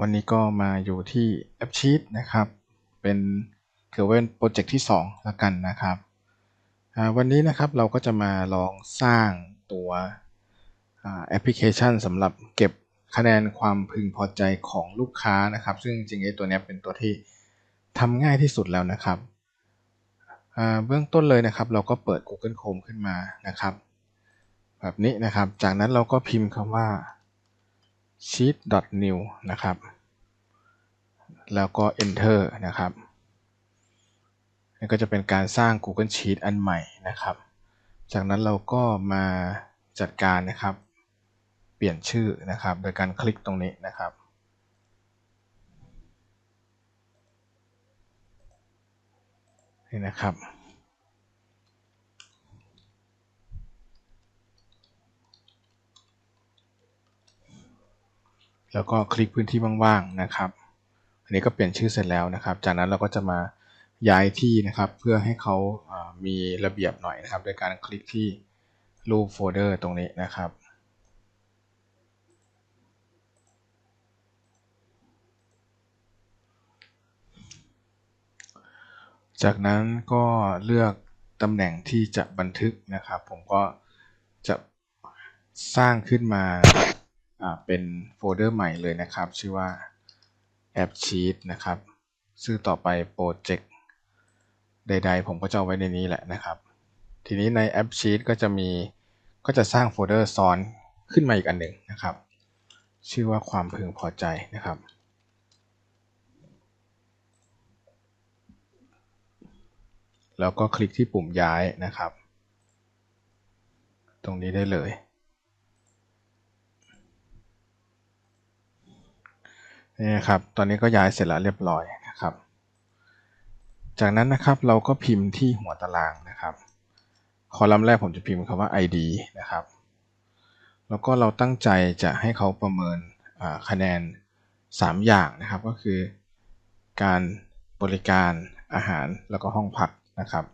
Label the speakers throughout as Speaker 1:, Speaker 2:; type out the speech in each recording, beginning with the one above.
Speaker 1: วันนี้ก็มาอยู่ที่แอปชีตนะครับ เป็นถือว่าเป็นโปรเจกต์ที่2แล้วกันนะครับวันนี้นะครับเราก็จะมาลองสร้างตัวแอปพลิเคชันสำหรับเก็บคะแนนความพึงพอใจของลูกค้านะครับ ซึ่งจริงๆไอ้ตัวนี้เป็นตัวที่ทำง่ายที่สุดแล้วนะครับเบื้องต้นเลยนะครับ เราก็เปิด Google Chrome ขึ้นมานะครับ แบบนี้นะครับ จากนั้นเราก็พิมพ์คำว่า sheet.new นะครับ แล้วก็ enter นะครับนี่ก็จะเป็นการสร้าง Google Sheet อันใหม่นะครับ จากนั้นเราก็มาจัดการนะครับ เปลี่ยนชื่อนะครับ โดยการคลิกตรงนี้นะครับ นี่นะครับ แล้วก็คลิกพื้นที่ว่างๆนะครับ อันนี้ก็เปลี่ยนชื่อเสร็จแล้วนะครับ จากนั้นเราก็จะมาย้ายที่นะครับ เพื่อให้เขามีระเบียบหน่อยนะครับ โดยการคลิกที่รูปโฟลเดอร์ตรงนี้นะครับจากนั้นก็เลือกตำแหน่งที่จะบันทึกนะครับ ผมก็จะสร้างขึ้นมา เป็นโฟลเดอร์ใหม่เลยนะครับ ชื่อว่า App Sheet นะครับซึ่งต่อไปโปรเจกต์ใด ๆ ผมก็จะเอาไว้ในนี้แหละนะครับ ทีนี้ใน App Sheet ก็จะมีก็จะสร้างโฟลเดอร์ซ้อนขึ้นมาอีกอันหนึ่งนะครับ ชื่อว่าความพึงพอใจนะครับ แล้วก็คลิกที่ปุ่มย้ายนะครับ ตรงนี้ได้เลย นี่นะครับ ตอนนี้ก็ย้ายเสร็จแล้วเรียบร้อยนะครับ จากนั้นนะครับเราก็พิมพ์ที่หัวตารางนะครับ คอลัมน์แรกผมจะพิมพ์คำว่า ID นะครับ แล้วก็เราตั้งใจจะให้เขาประเมินคะแนน 3 อย่างนะครับ ก็คือ การบริการอาหารแล้วก็ห้องพักนะครับ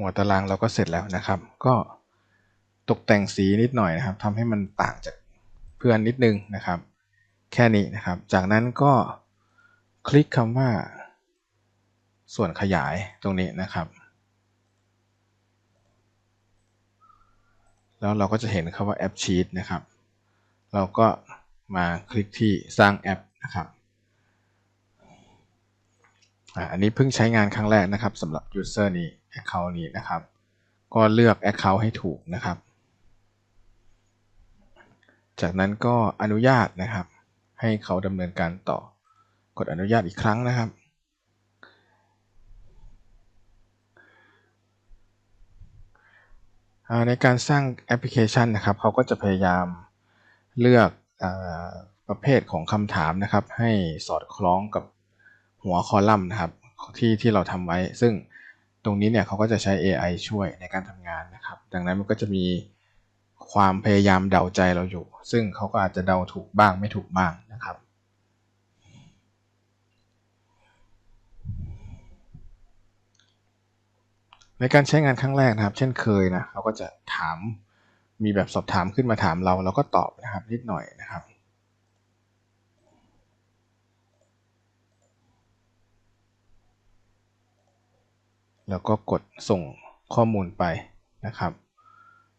Speaker 1: หัวตารางเราก็เสร็จแล้วนะครับ ก็ตกแต่งสีนิดหน่อยนะครับทำให้มันต่างจากเพื่อนนิดนึงนะครับ แค่นี้นะครับ จากนั้นก็คลิกคำว่า ส่วนขยายตรงนี้นะครับ แล้วเราก็จะเห็นคำว่าแอปชีตนะครับ เราก็มาคลิกที่สร้างแอปนะครับอันนี้เพิ่งใช้งานครั้งแรกนะครับสำหรับ User นี้ Account นี้นะครับ ก็เลือก Account ให้ถูกนะครับ จากนั้นก็อนุญาตนะครับ ให้เขาดำเนินการต่อกดอนุญาตอีกครั้งนะครับ ในการสร้างแอปพลิเคชันนะครับ เขาก็จะพยายามเลือกอประเภทของคำถามนะครับ ให้สอดคล้องกับหัวคอลัมน์นะครับที่ที่เราทำไว้ ซึ่ง ตรงนี้เนี่ยเขาก็จะใช้ AI ช่วยในการทำงานนะครับ ดังนั้นมันก็จะมีความพยายามเดาใจเราอยู่ ซึ่งเขาก็อาจจะเดาถูกบ้างไม่ถูกบ้างนะครับ ในการใช้งานครั้งแรกนะครับ เช่นเคยนะเขาก็จะถามมีแบบสอบถามขึ้นมาถามเรา เราก็ตอบนะครับนิดหน่อยนะครับ แล้วก็กดส่งข้อมูลไปนะครับ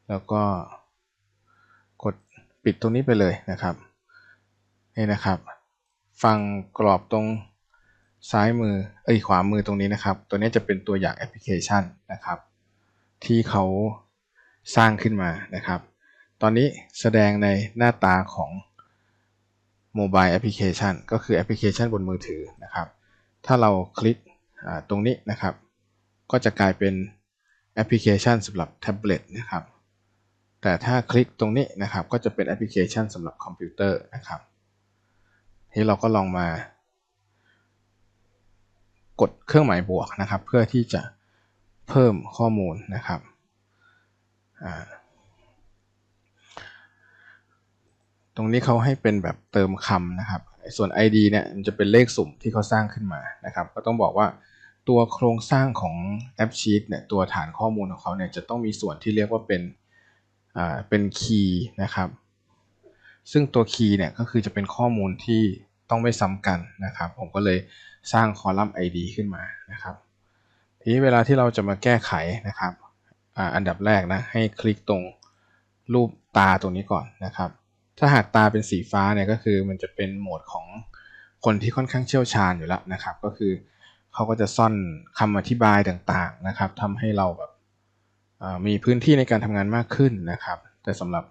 Speaker 1: แล้วก็กดปิดตรงนี้ไปเลยนะครับนี่นะครับ ฟังกรอบตรงซ้ายมือเอ้ยขวามือตรงนี้นะครับ ตัวนี้จะเป็นตัวอย่างแอปพลิเคชันนะครับ ที่เขาสร้างขึ้นมานะครับ ตอนนี้แสดงในหน้าตาของโมบายแอปพลิเคชันก็คือแอปพลิเคชันบนมือถือนะครับ ถ้าเราคลิกตรงนี้นะครับ ก็จะกลายเป็นแอปพลิเคชันสำหรับแท็บเล็ตนะครับ แต่ถ้าคลิกตรงนี้นะครับ ก็จะเป็นแอปพลิเคชันสำหรับคอมพิวเตอร์นะครับที่เราก็ลองมา กดเครื่องหมายบวกนะครับ เพื่อที่จะเพิ่มข้อมูลนะครับตรงนี้เขาให้เป็นแบบเติมคำนะครับ ส่วน ID เนี่ยมันจะเป็นเลขสุ่มที่เขาสร้างขึ้นมานะครับ ก็ต้องบอกว่า ตัวโครงสร้างของแอปชีตเนี่ยตัวฐานข้อมูลของเขาเนี่ยจะต้องมีส่วนที่เรียกว่าเป็นอ่าเป็นคีย์นะครับ ซึ่งตัวคีย์เนี่ยก็คือจะเป็นข้อมูลที่ต้องไม่ซ้ำกันนะครับ ผมก็เลยสร้างคอลัมน์ ID ขึ้นมานะครับ ทีนี้เวลาที่เราจะมาแก้ไขนะครับอ่าอันดับแรกนะให้คลิกตรงรูปตาตรงนี้ก่อนนะครับ ถ้าหากตาเป็นสีฟ้าเนี่ยก็คือมันจะเป็นโหมดของคนที่ค่อนข้างเชี่ยวชาญอยู่แล้วนะครับ ก็คือ เขาก็จะซ่อนคำอธิบายต่างๆนะครับทำให้เราแบบมีพื้นที่ในการทำงานมากขึ้นนะครับ แต่สำหรับ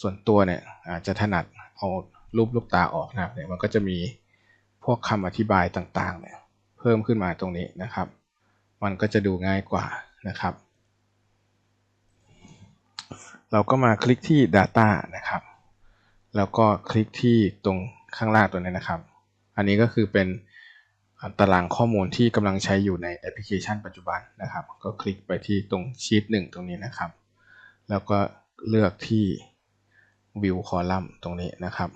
Speaker 1: ส่วนตัวเนี่ยอาจจะถนัดเอารูปลูกตาออกนะครับเนี่ยมันก็จะมีพวกคำอธิบายต่างๆเนี่ยเพิ่มขึ้นมาตรงนี้นะครับ มันก็จะดูง่ายกว่านะครับ เราก็มาคลิกที่ Data นะครับ แล้วก็คลิกที่ตรงข้างล่างตัวนี้นะครับ อันนี้ก็คือเป็น ตารางข้อมูลที่กำลังใช้อยู่ในแอปพลิเคชันปัจจุบันนะครับ ก็คลิกไปที่ตรงชีตหนึ่งตรงนี้นะครับ แล้วก็เลือกที่ View Column ตรงนี้นะครับ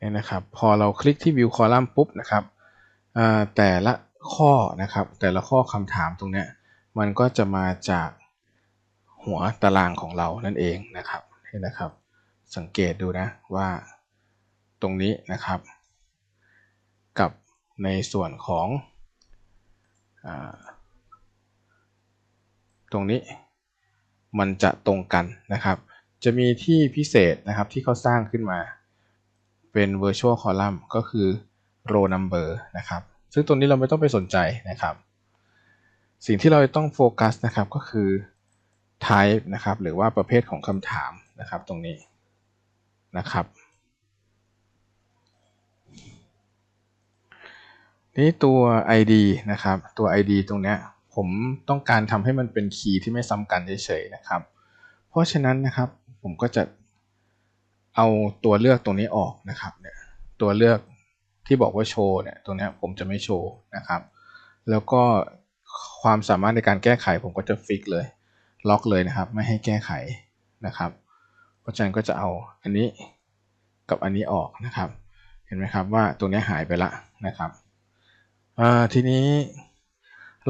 Speaker 1: นี่นะครับ พอเราคลิกที่ View Column ปุ๊บนะครับแต่ละข้อนะครับแต่ละข้อคำถามตรงนี้มันก็จะมาจากหัวตารางของเรานั่นเองนะครับ นี่นะครับ สังเกตดูนะว่าตรงนี้นะครับ กับในส่วนของอตรงนี้มันจะตรงกันนะครับ จะมีที่พิเศษนะครับที่เขาสร้างขึ้นมาเป็น virtual column ก็คือ row number นะครับ ซึ่งตรงนี้เราไม่ต้องไปสนใจนะครับ สิ่งที่เราต้องโฟกัสนะครับก็คือ type นะครับ หรือว่าประเภทของคำถาม นะครับตรงนี้นะครับนี่ตัว ID นะครับตัว ID ตรงเนี้ยผมต้องการทำให้มันเป็นคีย์ที่ไม่ซ้ำกันเฉยๆนะครับ เพราะฉะนั้นนะครับผมก็จะเอาตัวเลือกตรงนี้ออกนะครับเนี่ยตัวเลือกที่บอกว่าโชว์เนี่ยตรงนี้ผมจะไม่โชว์นะครับ แล้วก็ความสามารถในการแก้ไขผมก็จะฟิกเลย ล็อกเลยนะครับ ไม่ให้แก้ไขนะครับ เพราะฉะนั้นก็จะเอาอันนี้กับอันนี้ออกนะครับ เห็นไหมครับว่าตัวนี้หายไปละนะครับทีนี้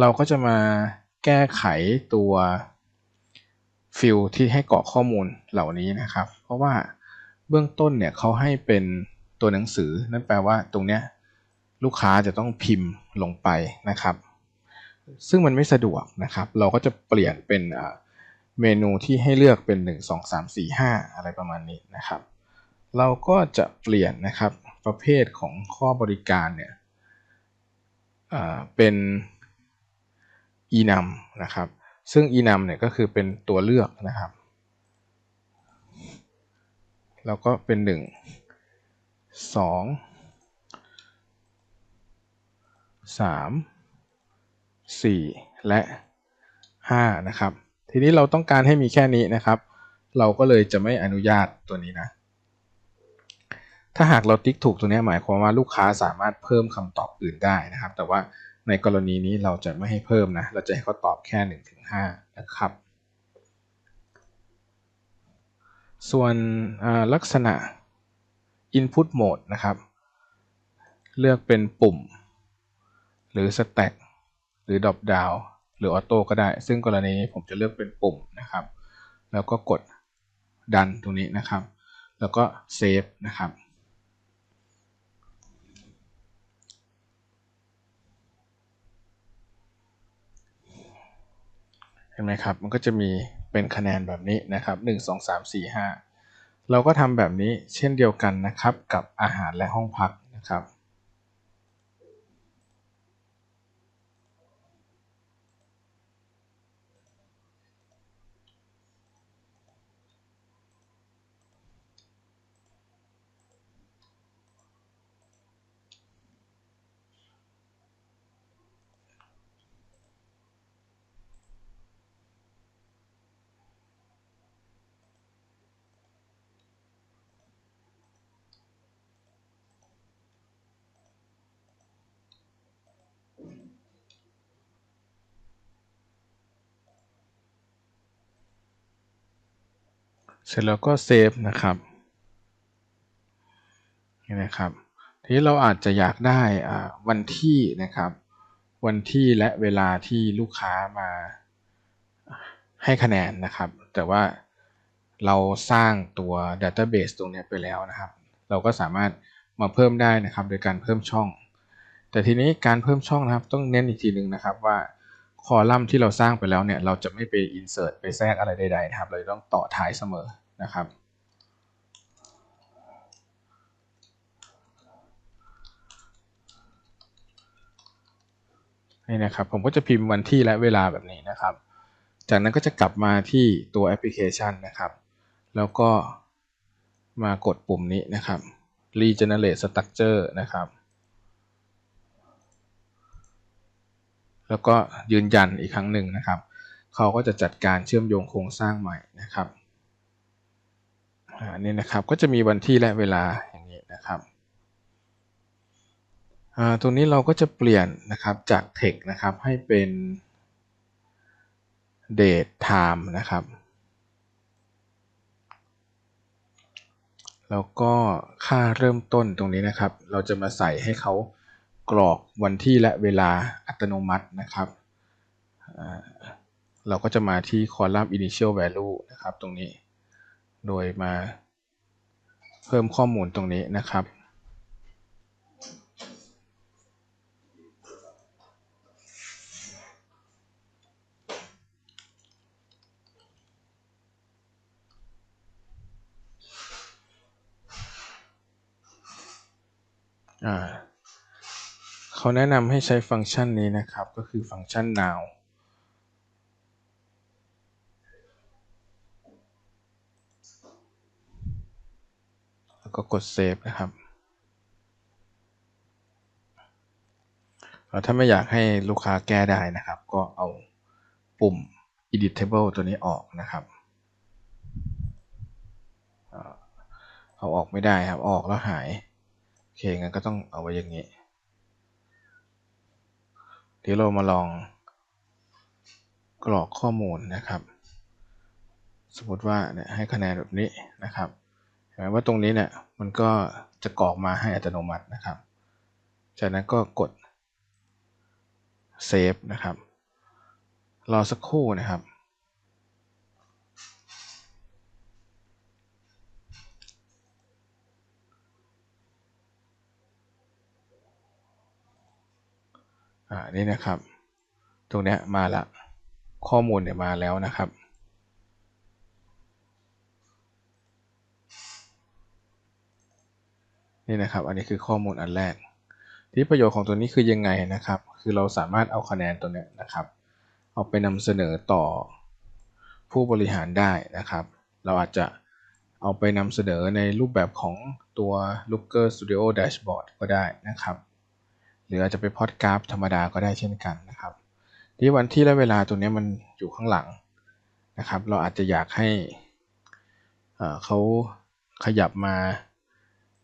Speaker 1: เราก็จะมาแก้ไขตัวฟิลที่ให้กรอกข้อมูลเหล่านี้นะครับ เพราะว่าเบื้องต้นเนี่ยเขาให้เป็นตัวหนังสือ นั่นแปลว่าตรงเนี้ยลูกค้าจะต้องพิมพ์ลงไปนะครับ ซึ่งมันไม่สะดวกนะครับ เราก็จะเปลี่ยนเป็น เมนูที่ให้เลือกเป็น 1 2 3 4 5 อะไรประมาณนี้นะครับ เราก็จะเปลี่ยนนะครับประเภทของข้อบริการเนี่ยเป็น enum นะครับ ซึ่ง enum เนี่ยก็คือเป็นตัวเลือกนะครับ แล้วก็เป็น 1 2 3 4 และ 5 นะครับ ทีนี้เราต้องการให้มีแค่นี้นะครับ เราก็เลยจะไม่อนุญาตตัวนี้นะ ถ้าหากเราติ๊กถูกตัวนี้หมายความว่าลูกค้าสามารถเพิ่มคำตอบอื่นได้นะครับ แต่ว่าในกรณีนี้เราจะไม่ให้เพิ่มนะ เราจะให้เขาตอบแค่1-5นะครับ ส่วนลักษณะ Input Mode นะครับ เลือกเป็นปุ่ม หรือ Stack หรือ Drop Down หรือ Auto ก็ได้ ซึ่งกรณีนี้ผมจะเลือกเป็นปุ่มนะครับ แล้วก็กดดันตรงนี้นะครับ แล้วก็ Save นะครับเห็นไหมครับ มันก็จะมีเป็นคะแนนแบบนี้นะครับ 1 2 3 4 5 เราก็ทำแบบนี้เช่นเดียวกันนะครับ กับอาหารและห้องพักนะครับ เสร็จแล้วก็เซฟนะครับนี่นะครับ ทีนี้เราอาจจะอยากได้วันที่นะครับ วันที่และเวลาที่ลูกค้ามาให้คะแนนนะครับ แต่ว่าเราสร้างตัว Database ตรงนี้ไปแล้วนะครับ เราก็สามารถมาเพิ่มได้นะครับ โดยการเพิ่มช่อง แต่ทีนี้การเพิ่มช่องนะครับ ต้องเน้นอีกทีหนึ่งนะครับว่า คอลัมน์ที่เราสร้างไปแล้วเนี่ย เราจะไม่ไป insert ไปแทรกอะไรใดๆนะครับ เราต้องต่อท้ายเสมอนะครับนี่นะครับผมก็จะพิมพ์วันที่และเวลาแบบนี้นะครับ จากนั้นก็จะกลับมาที่ตัวแอปพลิเคชันนะครับ แล้วก็มากดปุ่มนี้นะครับ regenerate structure นะครับ แล้วก็ยืนยันอีกครั้งหนึ่งนะครับ เขาก็จะจัดการเชื่อมโยงโครงสร้างใหม่นะครับอันนี้นะครับก็จะมีวันที่และเวลาอย่างนี้นะครับตรงนี้เราก็จะเปลี่ยนนะครับจาก text นะครับให้เป็น date time นะครับ แล้วก็ค่าเริ่มต้นตรงนี้นะครับ เราจะมาใส่ให้เขา กรอกวันที่และเวลาอัตโนมัตินะครับ เราก็จะมาที่คอลัมน์ initial value นะครับตรงนี้ โดยมาเพิ่มข้อมูลตรงนี้นะครับ เขาแนะนำให้ใช้ฟังก์ชันนี้นะครับ ก็คือฟังก์ชัน now แล้วก็กด save นะครับถ้าไม่อยากให้ลูกค้าแก้ได้นะครับ ก็เอาปุ่ม editable ตัวนี้ออกนะครับเอาออกไม่ได้ครับ ออกแล้วหาย โอเคงั้นก็ต้องเอาไว้อย่างนี้ เดี๋ยวเรามาลองกรอกข้อมูลนะครับ สมมติว่าเนี่ยให้คะแนนแบบนี้นะครับเห็นไหมว่าตรงนี้เนี่ยมันก็จะกรอกมาให้อัตโนมัตินะครับ จากนั้นก็กดเซฟนะครับ รอสักครู่นะครับ อ่านี่นะครับ ตรงนี้มาละข้อมูลเนี่ยมาแล้วนะครับ นี่นะครับ อันนี้คือข้อมูลอันแรก ที่ประโยชน์ของตัวนี้คือยังไงนะครับ คือเราสามารถเอาคะแนนตัวนี้นะครับ เอาไปนำเสนอต่อผู้บริหารได้นะครับ เราอาจจะเอาไปนำเสนอในรูปแบบของตัว Looker Studio Dashboard ก็ได้นะครับ รืออาจจะไปพอดกราฟธรรมดาก็ได้เช่นกันนะครับ ที่วันที่และเวลาตัวนี้มันอยู่ข้างหลังนะครับ เราอาจจะอยากให้เขาขยับมา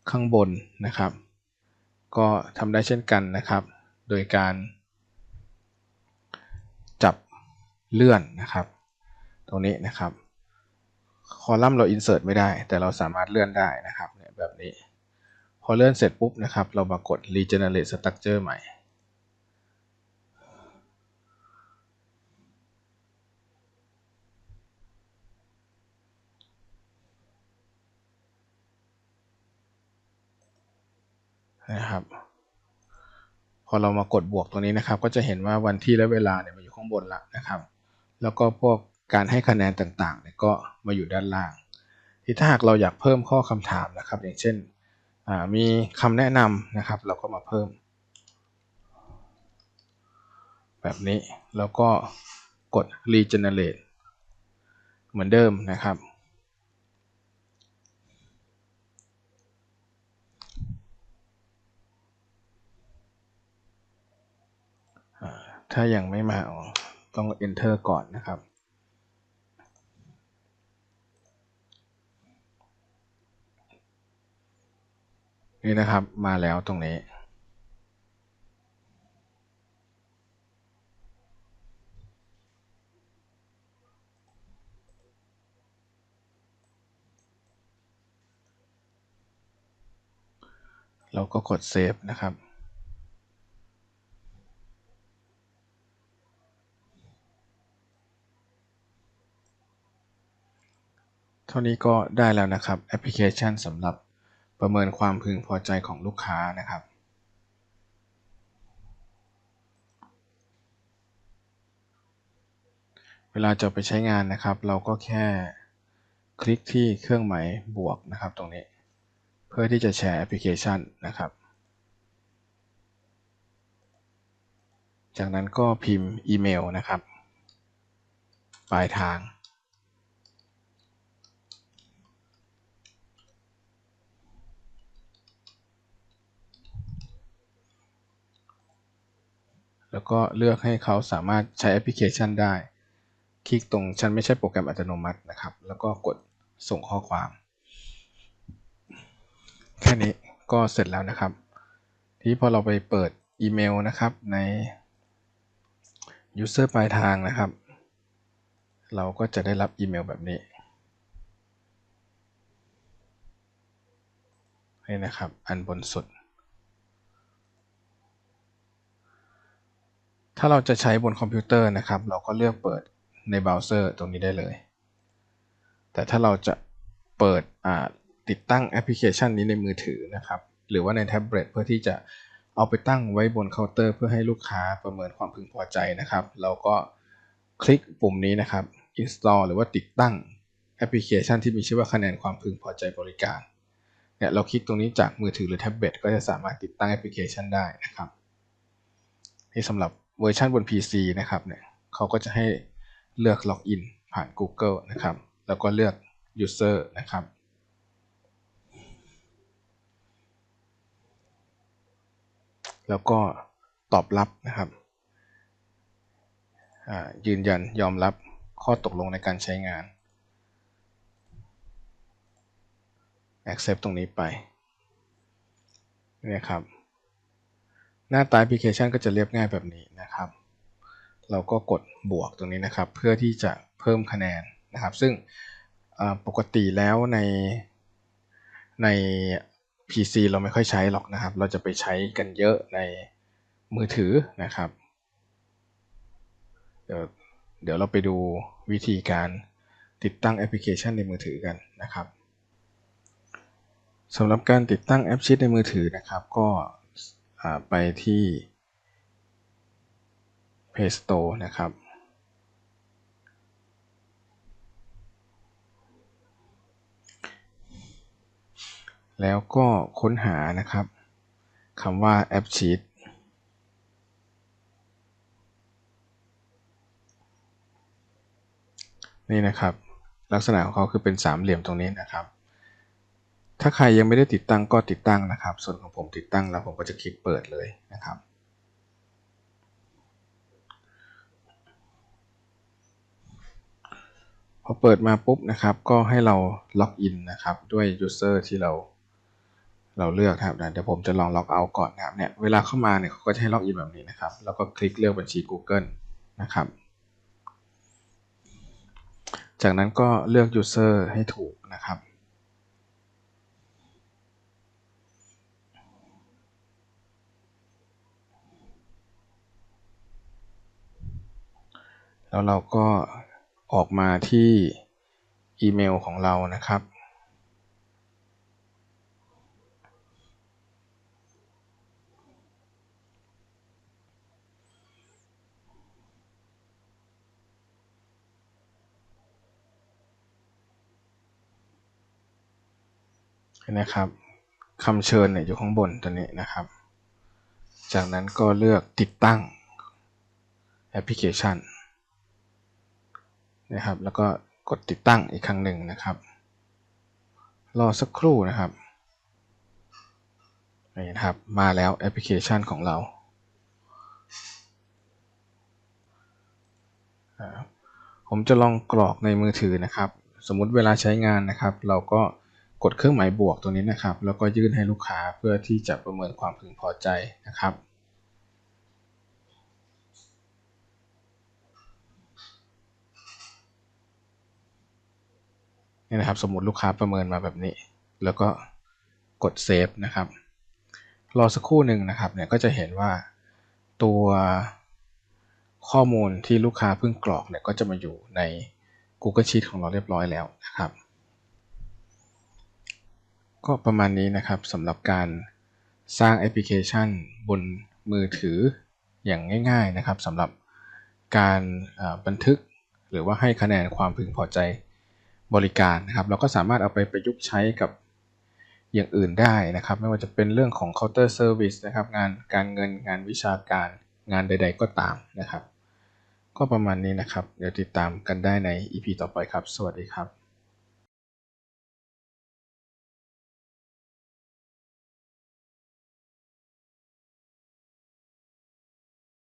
Speaker 1: ข้างบนนะครับ ก็ทำได้เช่นกันนะครับ โดยการจับเลื่อนนะครับ ตรงนี้นะครับ คอลัมน์เรา insert ไม่ได้ แต่เราสามารถเลื่อนได้นะครับแบบนี้ พอเลื่อนเสร็จปุ๊บนะครับ เรามากด regenerate structure ใหม่ นะครับ พอเรามากดบวกตรงนี้นะครับ ก็จะเห็นว่าวันที่และเวลาเนี่ยมาอยู่ข้างบนละนะครับ แล้วก็พวกการให้คะแนนต่างๆเนี่ยก็มาอยู่ด้านล่าง ที่ถ้าหากเราอยากเพิ่มข้อคำถามนะครับ อย่างเช่น มีคำแนะนำนะครับ เราก็มาเพิ่ม แบบนี้แล้วก็กด regenerate เหมือนเดิมนะครับ ถ้ายังไม่มาต้อง enter ก่อนนะครับ นี่นะครับมาแล้วตรงนี้ เราก็กดเซฟนะครับเท่านี้ก็ได้แล้วนะครับแอปพลิเคชันสำหรับ ประเมินความพึงพอใจของลูกค้านะครับ เวลาจะไปใช้งานนะครับ เราก็แค่คลิกที่เครื่องหมายบวกนะครับตรงนี้ เพื่อที่จะแชร์แอปพลิเคชันนะครับ จากนั้นก็พิมพ์อีเมลนะครับ ปลายทาง แล้วก็เลือกให้เขาสามารถใช้แอปพลิเคชันได้ คลิกตรงฉันไม่ใช่โปรแกรมอัตโนมัตินะครับ แล้วก็กดส่งข้อความ แค่นี้ก็เสร็จแล้วนะครับ ทีนี้พอเราไปเปิดอีเมลนะครับใน user ปลายทางนะครับ เราก็จะได้รับอีเมลแบบนี้นี่นะครับ อันบนสุด ถ้าเราจะใช้บนคอมพิวเตอร์นะครับ เราก็เลือกเปิดในเบราว์เซอร์ตรงนี้ได้เลย แต่ถ้าเราจะเปิดติดตั้งแอปพลิเคชันนี้ในมือถือนะครับ หรือว่าในแท็บเล็ตเพื่อที่จะเอาไปตั้งไว้บนเคาน์เตอร์เพื่อให้ลูกค้าประเมินความพึงพอใจนะครับ เราก็คลิกปุ่มนี้นะครับ install หรือว่าติดตั้งแอปพลิเคชันที่มีชื่อว่าคะแนนความพึงพอใจบริการเนี่ยเราคลิกตรงนี้จากมือถือหรือแท็บเล็ตก็จะสามารถติดตั้งแอปพลิเคชันได้นะครับนี่สำหรับ เวอร์ชันบน PC นะครับเนี่ยเขาก็จะให้เลือกล็อกอินผ่าน Google นะครับ แล้วก็เลือก User นะครับ แล้วก็ตอบรับนะครับ ยืนยันยอมรับข้อตกลงในการใช้งาน accept ตรงนี้ไปนี่ครับ หน้าตาแอปพลิเคชันก็จะเรียบง่ายแบบนี้นะครับ เราก็กดบวกตรงนี้นะครับ เพื่อที่จะเพิ่มคะแนนนะครับ ซึ่งปกติแล้วในใน PC เราไม่ค่อยใช้หรอกนะครับ เราจะไปใช้กันเยอะในมือถือนะครับ เดี๋ยวเดี๋ยวเราไปดูวิธีการติดตั้งแอปพลิเคชันในมือถือกันนะครับสำหรับการติดตั้งแอปชิดในมือถือนะครับ ก็ ไปที่ Play Store นะครับ แล้วก็ค้นหานะครับคำว่าแอปชีตนี่นะครับ ลักษณะของเขาคือเป็นสามเหลี่ยมตรงนี้นะครับ ถ้าใครยังไม่ได้ติดตั้งก็ติดตั้งนะครับ ส่วนของผมติดตั้งแล้วผมก็จะคลิกเปิดเลยนะครับ พอเปิดมาปุ๊บนะครับ ก็ให้เราล็อกอินนะครับ ด้วย user ที่เราเราเลือกครับเดี๋ยวผมจะลองล็อกเอาก่อนนะครับเนี่ยเวลาเข้ามาเนี่ยเขาก็จะให้ล็อกอินแบบนี้นะครับ แล้วก็คลิกเลือกบัญชี Google นะครับ จากนั้นก็เลือก user ให้ถูกนะครับ แล้วเราก็ออกมาที่อีเมลของเรานะครับ นะครับคำเชิญเนี่ยอยู่ข้างบนตัวนี้นะครับ จากนั้นก็เลือกติดตั้งแอปพลิเคชัน นะครับ แล้วก็กดติดตั้งอีกครั้งหนึ่งนะครับ รอสักครู่นะครับนี่นะครับ มาแล้วแอปพลิเคชันของเรา ผมจะลองกรอกในมือถือนะครับ สมมุติเวลาใช้งานนะครับ เราก็กดเครื่องหมายบวกตรงนี้นะครับ แล้วก็ยื่นให้ลูกค้าเพื่อที่จะประเมินความพึงพอใจนะครับ นี่นะครับ สมมติลูกค้าประเมินมาแบบนี้ แล้วก็กดเซฟนะครับ รอสักครู่หนึ่งนะครับ เนี่ยก็จะเห็นว่าตัวข้อมูลที่ลูกค้าเพิ่งกรอกเนี่ยก็จะมาอยู่ใน Google Sheet ของเราเรียบร้อยแล้วนะครับ ก็ประมาณนี้นะครับสำหรับการสร้างแอปพลิเคชันบนมือถืออย่างง่าย ๆนะครับสำหรับการบันทึกหรือว่าให้คะแนนความพึงพอใจ บริการนะครับ เราก็สามารถเอาไปประยุกต์ใช้กับอย่างอื่นได้นะครับ ไม่ว่าจะเป็นเรื่องของ counter service นะครับ งานการเงินงานวิชาการงานใด ๆ ก็ตามนะครับ ก็ประมาณนี้นะครับ เดี๋ยวติดตามกันได้ใน EP ต่อไปครับ สวัสดีครับ